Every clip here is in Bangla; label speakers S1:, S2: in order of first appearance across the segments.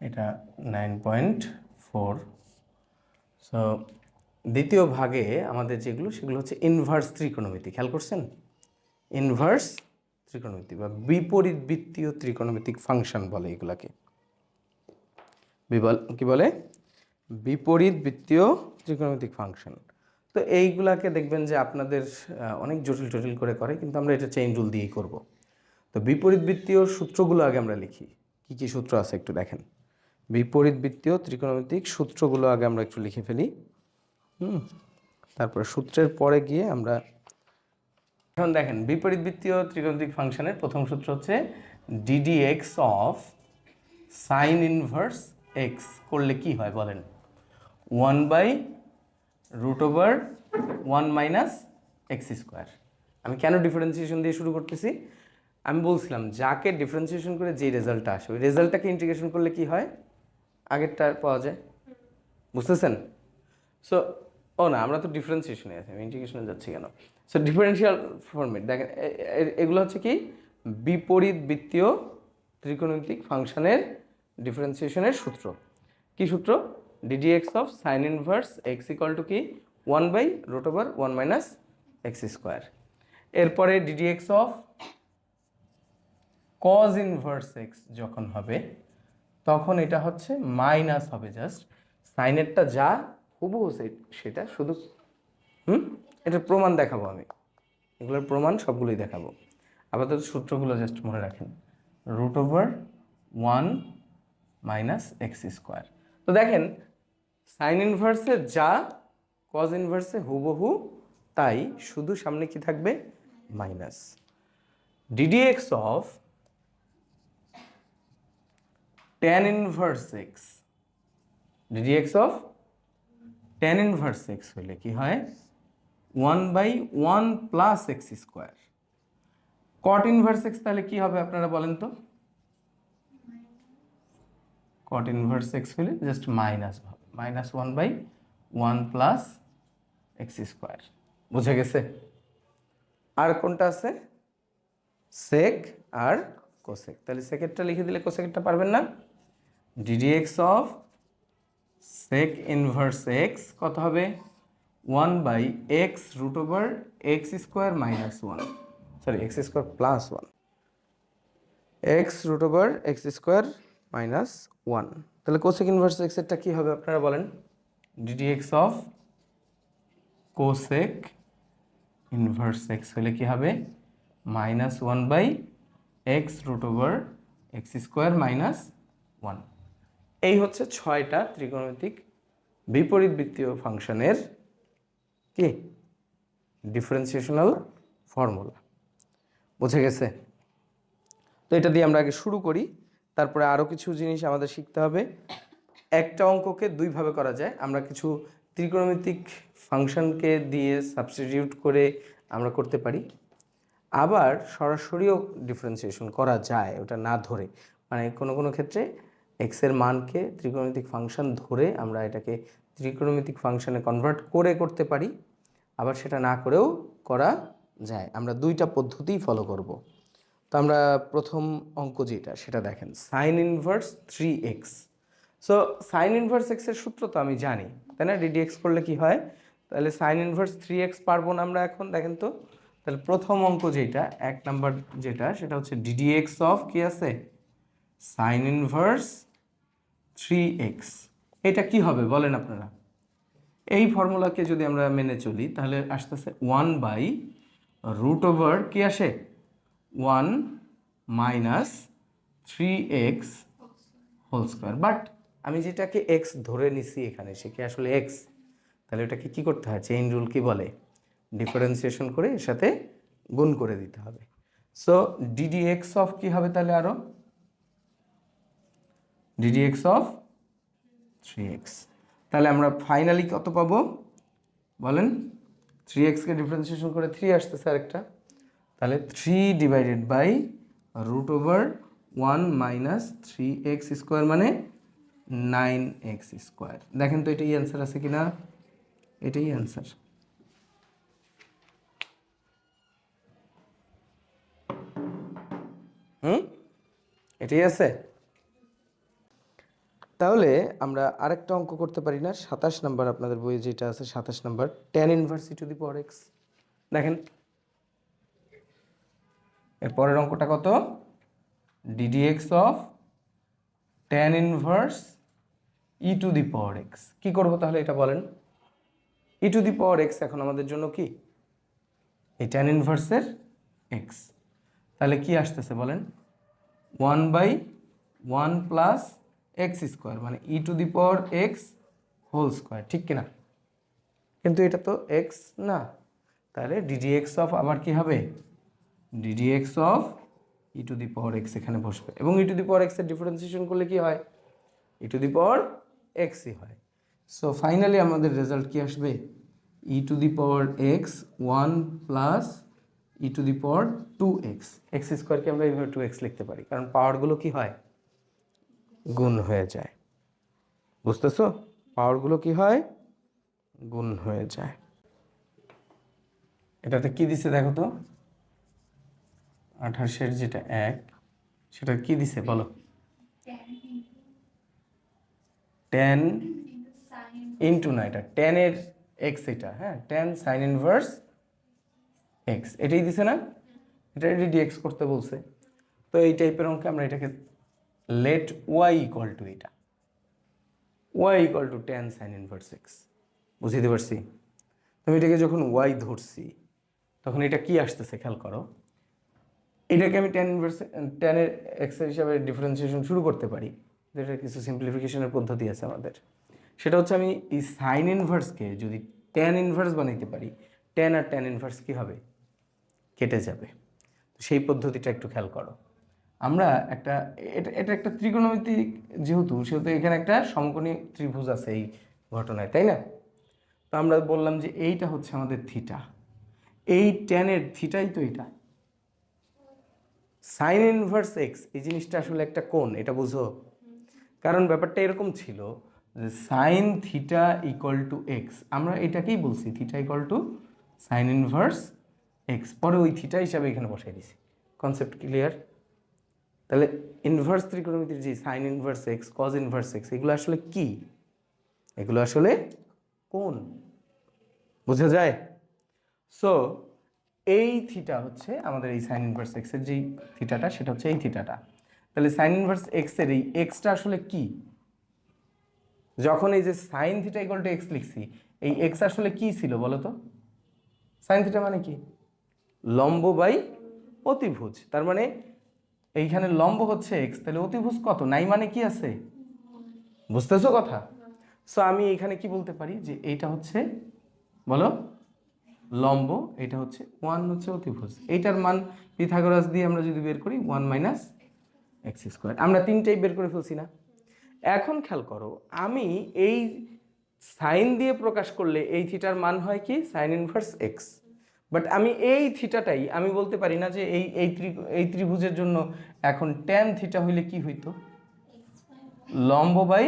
S1: এটা নাইন পয়েন্ট ফোর সো দ্বিতীয় ভাগে আমাদের যেগুলো, সেগুলো হচ্ছে ইনভার্স ত্রিকোণমিতি। খেয়াল করছেন? ইনভার্স ত্রিকোণমিতি বা বিপরীত বৃত্তীয় ত্রিকোণমিতিক ফাংশন বলে এগুলাকে। কি বলে? বিপরীত বৃত্তীয় ত্রিকোণমিতিক ফাংশন তো এইগুলাকে দেখবেন যে আপনাদের অনেক জটিল জটিল করে করে, কিন্তু আমরা এটা চেইন রুল দিয়েই করব। তো বিপরীত বৃত্তীয় সূত্রগুলো আগে আমরা লিখি। কি কি সূত্র আছে একটু দেখেন। বিপরীত বৃত্তীয় ত্রিকোণমিতিক সূত্রগুলো আগে আমরা একটু লিখে ফেলি। হুম, তারপরে সূত্রের পরে গিয়ে আমরা এখন দেখেন, বিপরীত বৃত্তীয় ত্রিকোণমিতিক ফাংশনের প্রথম সূত্র হচ্ছে d d x of sine inverse x করলে কি হয় বলেন? One by root over one minus x square আমি কেন ডিফারেন্সিয়েশন দিয়ে শুরু করতেছি? আমি বলছিলাম, যাকে ডিফারেন্সিয়েশন করে যে রেজাল্টটা আসে, ওই রেজাল্টটাকে ইন্টিগ্রেশন করলে কি হয়? আগেরটা পাওয়া যায়। বুঝতেছেন? সো ও না, আমরা তো ডিফারেন্সিয়েশনে আছি, আমি ইন্টিগ্রেশনে যাচ্ছি কেন? সো ডিফারেন্সিয়াল ফর্মেট দেখেন এগুলো হচ্ছে কি? বিপরীত বৃত্তীয় ত্রিকোণমিতিক ফাংশনের ডিফারেন্সিয়েশনের সূত্র। কি সূত্র? D d x of sine inverse x equal to কি? One by root over one minus x square এরপরে d d x of cos inverse x যখন হবে তখন এটা হচ্ছে মাইনাস হবে জাস্ট। সাইনেরটা যা, হুবহু সেটা শুধু হুম? এটার প্রমাণ দেখাবো আমি। এগুলোর প্রমাণ সবগুলোই দেখাবো। আপাতত সূত্রগুলো জাস্ট মনে রাখেন। Root over one minus x square. তো দেখেন, সাইন ইনভার্সে যা, কজ ইনভার্সে হুবহু, তাই শুধু সামনে কি থাকবে? Minus. D d x of tan inverse x ddx of tan inverse x হলে কি হয়? 1 by 1 plus x square cot inverse x তাহলে কি হবে আপনারা বলেন তো? কট ইনভার্স এক্স হলে জাস্ট মাইনাস হবে। Minus one by one plus x square বুঝে গেছে? আর কোনটা আছে? সেক আর কোসেক তাহলে সেকেটটা লিখে দিলে কোসেকেটটা পারবেন না? D d x of sec inverse x কত হবে? One by x root over x square minus one sorry x square plus one x root over x square minus one তাহলে কোসেক ইনভার্স এক্সেরটা কী হবে আপনারা বলেন? D d x of cosec inverse x হলে কি হবে? Minus one by x root over x square minus one এই হচ্ছে ছয়টা ত্রিকোণমিতিক বিপরীত বৃত্তীয় ফাংশনের কি? ডিফারেন্সিয়েশনাল ফর্মুলা বুঝে গেছে? তো এটা দিয়ে আমরা আগে শুরু করি, তারপরে আরও কিছু জিনিস আমাদের শিখতে হবে। একটা অঙ্ককে দুইভাবে করা যায়। আমরা কিছু ত্রিকোণমিতিক ফাংশনকে দিয়ে সাবস্টিটিউট করে আমরা করতে পারি। আবার সরাসরিও ডিফারেন্সিয়েশন করা যায়, ওটা না ধরে। মানে কোনো কোনো ক্ষেত্রে এক্সের মানকে ত্রিকোণমিতিক ফাংশন ধরে আমরা এটাকে ত্রিকোণমিতিক ফাংশনে কনভার্ট করে করতে পারি। আবার সেটা না করেও করা যায়। আমরা দুইটা পদ্ধতিই ফলো করব। তো আমরা প্রথম অঙ্ক যেটা, সেটা দেখেন sine inverse three x so sine inverse এক্সের সূত্র তো আমি জানি, তাই না? ডিডি এক্স করলে কি হয়? তাহলে সাইন ইনভার্স থ্রি এক্স পারব না আমরা এখন, দেখেন তো? তাহলে প্রথম অঙ্ক যেটা, এক নাম্বার যেটা, সেটা হচ্ছে ডিডি এক্স অফ কি আছে? Sine inverse three x. এটা কি হবে বলেন আপনারা? এই ফর্মুলাকে যদি আমরা মেনে চলি, তাহলে আসতেছে ওয়ান বাই রুট ওভার কি আসে? One minus three x whole square. But আমি যেটাকে এক্স ধরে নিছি এখানে, সে কি আসলে এক্স তাহলে ওটাকে কি করতে হয়? চেইন রুল কি বলে? ডিফারেন্সিয়েশন করে এর সাথে গুণ করে দিতে হবে। সো ডিডি এক্স অফ কি হবে তাহলে আরও d d x of three x তাহলে আমরা ফাইনালি কত পাবো? বলেন থ্রি এক্সকে ডিফারেন্সিয়েশন করে থ্রি আসতেছে আরেকটা। তাহলে three divided by root over one minus three x square মানে নাইন এক্স স্কোয়ার দেখেন তো এটাই অ্যান্সার আছে কি না এটাই অ্যান্সার হুম? এটাই আছে? তাহলে আমরা আরেকটা অঙ্ক করতে পারি না। সাতাশ নাম্বার আপনাদের বইয়ে যেটা আছে, সাতাশ number. Tan inverse e to the power x দেখেন, এর পরের অঙ্কটা কত? D d x of tan inverse e to the power x কী করব তাহলে এটা বলেন? ই টু দি পাওয়ার এক্স এখন আমাদের জন্য কি? এই টেন ইনভার্সের এক্স তাহলে কি আসতেছে বলেন? One by one plus x square মানে e to the power x whole square ঠিক কিনা? কিন্তু এটা তো এক্স না। তাহলে ডিডি এক্স অফ আবার কি হবে? D d x of e to the power x এখানে বসবে। এবং ই টু দি পাওয়ার এক্সের ডিফারেন্সিয়েশন করলে কি হয়? ই টু দি পাওয়ার এক্সই হয়। সো ফাইনালি আমাদের রেজাল্ট কি আসবে? E to the power x one plus e to the power two x x স্কোয়ারকে আমরা এইভাবে টু এক্স লিখতে পারি। কারণ পাওয়ারগুলো কি হয়? গুণ হয়ে যায়। বুঝতেছ? পাওয়ারগুলো কি হয়? গুণ হয়ে যায়। এটাতে কি দিছে দেখো তো? আঠাশের যেটা এক, সেটা কি দিছে বলো? টেন ইন্টু না এটা? টেনের এক্স এটা হ্যাঁ? টেন সাইন ইনভার্স এক্স এটাই দিছে না? এটা এটি এক্স করতে বলছে। তো এই টাইপের অঙ্কে আমরা এটাকে লেট ওয়াই ইকুয়াল টু এটা y equal to tan sine inverse x বুঝিতে পারছি তুমি এটাকে যখন ওয়াই ধরছি, তখন এটা কি আসতেছে খেয়াল করো? এটাকে আমি টেন ইনভার্স টেনের এক্স হিসাবে ডিফারেন্সিয়েশন শুরু করতে পারি। যেটা কিছু সিম্পলিফিকেশনের পদ্ধতি আছে আমাদের। সেটা হচ্ছে আমি এই সাইন ইনভার্সকে যদি টেন ইনভার্স বানাইতে পারি টেন আর টেন ইনভার্স কী হবে? কেটে যাবে। সেই পদ্ধতিটা একটু খেয়াল করো। আমরা একটা, এটা এটা একটা ত্রিকোণমিতিক যেহেতু, সেহেতু এখানে একটা সমকোণী ত্রিভুজ আছে এই ঘটনায়, তাই না? তো আমরা বললাম যে এইটা হচ্ছে আমাদের থিটা এই টেনের থিটাই তো এটা। সাইন ইনভার্স এক্স এই জিনিসটা আসলে একটা কোণ, এটা বুঝো? কারণ ব্যাপারটা এরকম ছিল যে sine theta equal to x আমরা এটাকেই বলছি theta equal to sine inverse x পরে ওই থিটা হিসাবে এখানে বসাই দিছি। কনসেপ্ট ক্লিয়ার তাহলে ইনভার্স ত্রিকোণমিতির যে sine inverse x cos inverse x এগুলো আসলে কি? এগুলো আসলে কোন? বোঝা যায়? সো এই থিটা হচ্ছে আমাদের এই সাইন ইনভার্স এক্সের যেই থিটাটা সেটা হচ্ছে এই থিটাটা তাহলে সাইন ইনভার্স এক্সের এই এক্সটা আসলে কি? যখন এই যে sine theta equal to x লিখছি, এই এক্স আসলে কি ছিল বলো তো? সাইন থিটা মানে কি? লম্ব বাই অতিভুজ। তার মানে এইখানে লম্ব হচ্ছে এক্স তাহলে অতিভুজ কত? নাই মানে কি আছে? বুঝতেছো কথা? সো আমি এখানে কি বলতে পারি? যে এইটা হচ্ছে বলো? লম্ব এটা হচ্ছে ওয়ান হচ্ছে অতিভুজ। এইটার মান পিথাগোরাস দিয়ে আমরা যদি বের করি ওয়ান মাইনাস এক্স স্কোয়ার আমরা তিনটাই বের করে ফেলছি না। এখন খেয়াল করো আমি এই সাইন দিয়ে প্রকাশ করলে এই থিটার মান হয় কি? সাইন ইনভার্স এক্স বাট আমি এই থিটাটাই আমি বলতে পারি না যে এই এই এই ত্রিভুজের জন্য এখন ট্যান থিটা হইলে কি হইতো? লম্ব বাই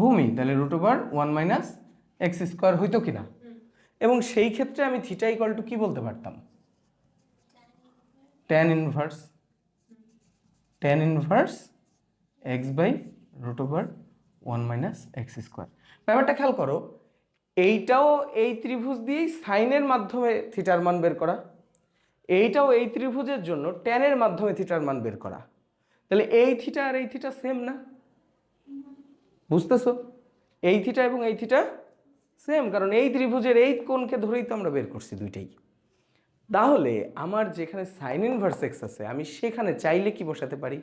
S1: ভূমি, তাহলে root over one minus x square হইতো কিনা? এবং সেই ক্ষেত্রে আমি থিটা ইকুয়াল টু কি বলতে পারতাম? Tan inverse tan inverse x by root over one minus x square ব্যাপারটা খেয়াল করো এইটাও এই ত্রিভুজ দিয়েই সাইনের মাধ্যমে থিটার মান বের করা। এইটাও এই ত্রিভুজের জন্য ট্যানের মাধ্যমে থিটার মান বের করা। তাহলে এই থিটা আর এই থিটা সেম না? বুঝতেছো? এই থিটা এবং এই থিটা সেম, কারণ এই ত্রিভুজের এই কোণকে ধরেই তো আমরা বের করছি দুইটাই। তাহলে আমার যেখানে সাইন ইনভার্স এক্স আছে, আমি সেখানে চাইলে কি বসাতে পারি?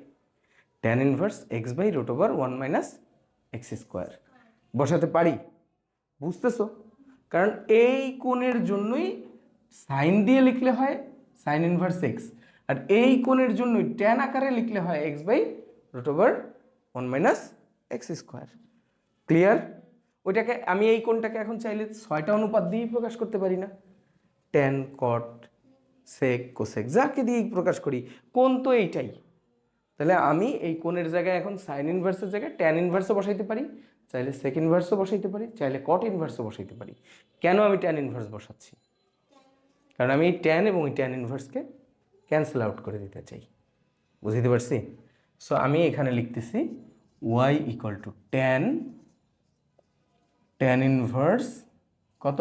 S1: Tan inverse x by root over one minus x square বসাতে পারি? বুঝতেছো? কারণ এই কোণের জন্যই সাইন দিয়ে লিখলে হয় সাইন ইনভার্স এক্স। আর এই কোণের জন্যই ট্যান আকারে লিখলে হয় x by root over one minus x square. Clear? ওইটাকে আমি এই কোণটাকে এখন চাইলে ছয়টা অনুপাত দিয়েই প্রকাশ করতে পারি না। ট্যান কট সেক কোসেক যাকে দিয়েই প্রকাশ করি, কোণ তো এইটাই। তাহলে আমি এই কোণের জায়গায় এখন সাইন ইনভার্সের জায়গায় ট্যান ইনভার্সও বসাইতে পারি চাইলে সেক ইনভার্সও বসাইতে পারি, চাইলে কট ইনভার্সও বসাইতে পারি। কেন আমি ট্যান ইনভার্স বসাচ্ছি? কারণ আমি এই ট্যান এবং এই ট্যান ইনভার্সকে ক্যান্সেল আউট করে দিতে চাই। বুঝতে পারছি? সো আমি এখানে লিখতেছি y equal to tan tan inverse কত?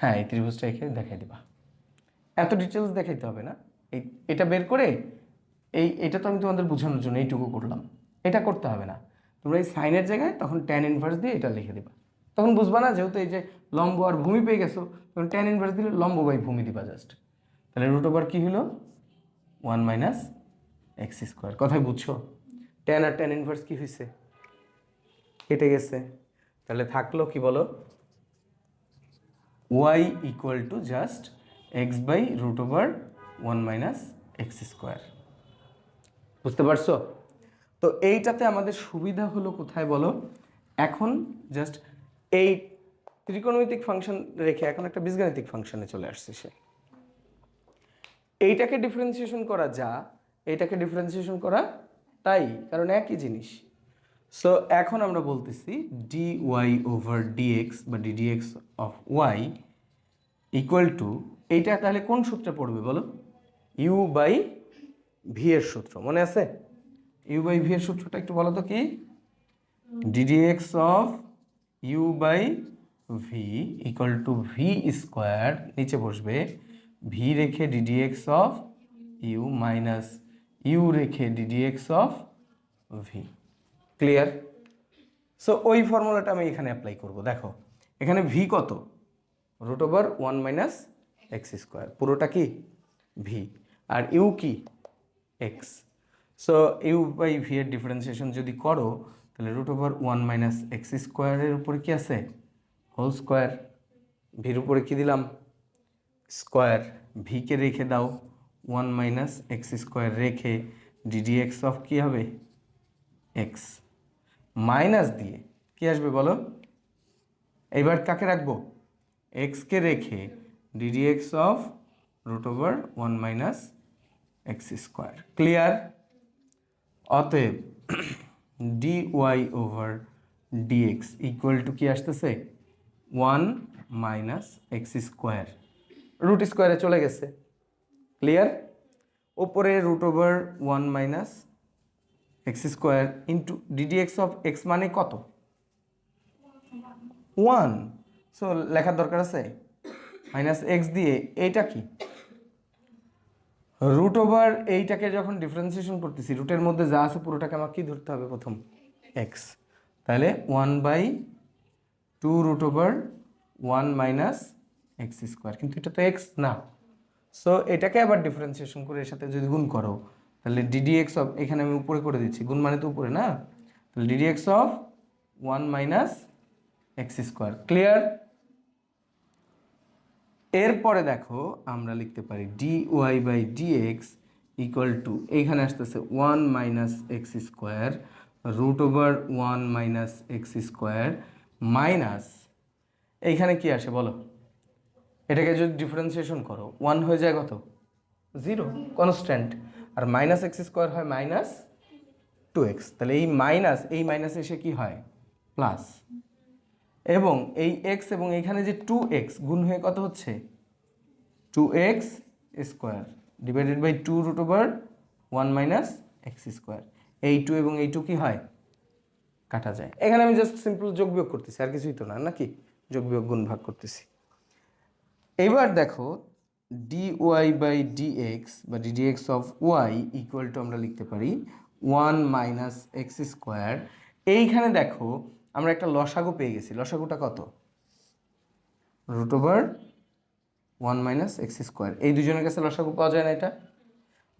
S1: হ্যাঁ এই ত্রিভুজটা এখানে দেখাই দিবা। এত ডিটেলস দেখাইতে হবে না। এই, এটা বের করে এই, এটা তো আমি তোমাদের বোঝানোর জন্য এইটুকু করলাম। এটা করতে হবে না। তোমরা এই সাইনের জায়গায় তখন ট্যান ইনভার্স দিয়ে এটা লিখে দিবা। তখন বুঝবা না যেহেতু এই যে লম্ব আর ভূমি পেয়ে গেছো, তখন ট্যান ইনভার্স দিলে লম্ব বাই ভূমি দিবা জাস্ট তাহলে রুট ওভার কী হলো? ওয়ান মাইনাস এক্স স্কোয়ার কথাই বুঝছ? ট্যান আর ট্যান ইনভার্স কী হয়েছে কেটে গেছে। তাহলে থাকল কি বলো? Y equal to just x by root over one minus x square বুঝতে পারছ? তো এইটাতে আমাদের সুবিধা হলো কোথায় বলো? এখন জাস্ট এই ত্রিকোণমিতিক ফাংশন রেখে এখন একটা বীজগাণিতিক ফাংশনে চলে আসছে সে। এইটাকে ডিফারেন্সিয়েশন করা যা, এইটাকে ডিফারেন্সিয়েশন করা তাই, কারণ একই জিনিস। সো এখন আমরা বলতেছি d y over d x বা d d x of y equal to এইটা তাহলে কোন সূত্রে পড়বে বলো? ইউ বাই ভি এর সূত্র, মনে আছে? ইউ বাই ভি এর সূত্রটা একটু বলো তো কি? D d x of u by v equal to v square নিচে বসবে ভি রেখে d d x of u minus u রেখে d d x of v clear so ওই ফর্মুলাটা আমি এখানে অ্যাপ্লাই করব। দেখো, এখানে ভি কত? Root over one minus x square পুরোটা কি? ভি আর ইউ কি? X so u by v এর ডিফারেন্সিয়েশন যদি করো, তাহলে root over one minus x স্কোয়ারের উপরে কি আছে? হোল স্কোয়ার ভির উপরে কি দিলাম? স্কোয়ার ভিকে রেখে দাও। ওয়ান মাইনাস এক্স স্কোয়ার রেখে ডিডি এক্স অফ কী হবে? এক্স মাইনাস দিয়ে কি আসবে বলো? এইবার কাকে রাখব? এক্সকে রেখে d d x of root over one minus x square clear অতএব d y over d x equal to কি আসতেছে? One minus x square root স্কোয়ারে চলে গেছে। ক্লিয়ার ওপরে root over one minus x square into d d x of x মানে কত? ওয়ান সো লেখার দরকার আছে? মাইনাস এক্স দিয়ে এইটা কি? রুট ওভার এইটাকে যখন ডিফারেন্সিয়েশন করতেছি রুটের মধ্যে যা আছে পুরোটাকে আমার কি ধরতে হবে প্রথম? এক্স তাহলে one by two root over one minus x square কিন্তু এটা তো এক্স না। সো এটাকে আবার ডিফারেন্সিয়েশন করে এর সাথে যদি গুণ করো, তাহলে ডিডি এক্স অফ এখানে আমি উপরে করে দিচ্ছি। গুণ মানে তো উপরে না? তাহলে d d x of one minus x square clear এরপরে দেখো আমরা লিখতে পারি d y by d x equal to এইখানে আসতেছে one minus x square root over one minus x square minus এইখানে কি আসে বলো? এটাকে যদি ডিফারেন্সিয়েশন করো ওয়ান হয়ে যায় কত? জিরো কনস্ট্যান্ট আর মাইনাস এক্স স্কোয়ার হয় মাইনাস টু এক্স তাহলে এই মাইনাস এই মাইনাস এসে কি হয়? প্লাস এবং এই এক্স এবং এইখানে যে টু এক্স গুণ হয়ে কত হচ্ছে? Two x square divided by two root over one minus x square এই টু এবং এই টু কি হয়? কাটা যায়। এখানে আমি জাস্ট সিম্পল যোগ বিয়োগ করতেছি, আর কিছুই তো না, নাকি? যোগ বিয়োগ গুণ ভাগ করতেছি। এবার দেখো d y by d x বা d d x of y equal to আমরা লিখতে পারি ওয়ান মাইনাস এক্স স্কোয়ার এইখানে দেখো আমরা একটা লসাগু পেয়ে গেছি। লসাগুটা কত? Root over one minus x square. এই দুজনের কাছে লসাগু পাওয়া যায় না এটা?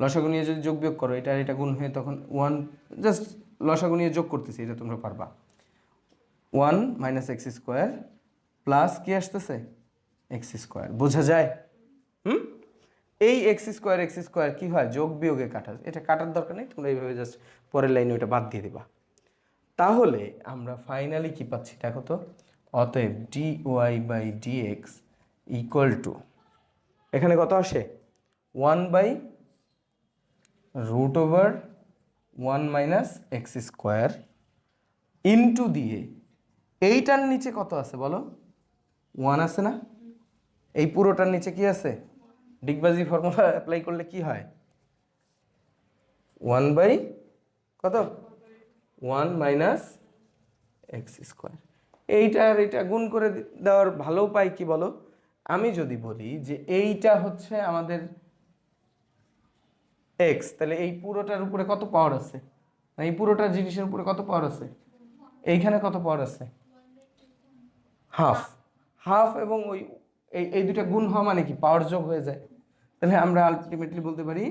S1: লসাগু নিয়ে যদি যোগ বিয়োগ করো, এটা এটা গুণ হয়ে তখন ওয়ান, জাস্ট লসাগু নিয়ে যোগ করতেছি, এটা তোমরা পারবা। One minus x square plus কি আসতেছে? X square. বোঝা যায়? হুম? এই এক্স স্কোয়ার এক্স স্কোয়ার কী হয়? যোগ বিয়োগে কাটা, এটা কাটার দরকার নেই, তোমরা এইভাবে জাস্ট পরের লাইনে ওটা বাদ দিয়ে দিবা। তাহলে আমরা ফাইনালি কি পাচ্ছি? দেখো তো, অতএব d y by d x equal to এখানে কত আসে? One by root over one minus x square into দিয়ে এইটার নিচে কত আছে বলো? ওয়ান আছে না? এই পুরোটার নিচে কি আছে? ডিগবাজি ফর্মুলা অ্যাপ্লাই করলে কি হয়? ওয়ান বাই কত? One minus x square. এইটা আর এটা গুণ করে দেওয়ার ভালো উপায় কি বলো? আমি যদি বলি যে এইটা হচ্ছে আমাদের এক্স তাহলে এই পুরোটার উপরে কত পাওয়ার আছে? এই পুরোটা জিনিসের উপরে কত পাওয়ার আছে? এইখানে কত পাওয়ার আছে? হাফ হাফ এবং ওই, এই এই দুটা গুণ হওয়া মানে কি? পাওয়ার যোগ হয়ে যায়। তাহলে আমরা আলটিমেটলি বলতে পারি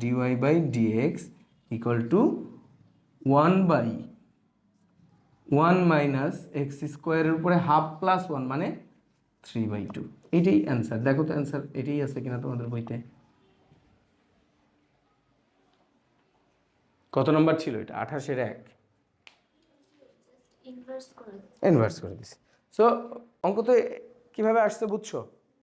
S1: dy by dx equal to one by one minus x স্কোয়ারের উপরে হাফ প্লাস ওয়ান মানে থ্রি বাই টু। এটাই অ্যান্সার। দেখো তো অ্যান্সার এটাই আছে কিনা তোমাদের বইতে? কত নম্বর ছিল এটা? আঠাশের এক। ইনভার্স করে দিছি। সো অঙ্ক তো কীভাবে আসছে বুঝছ?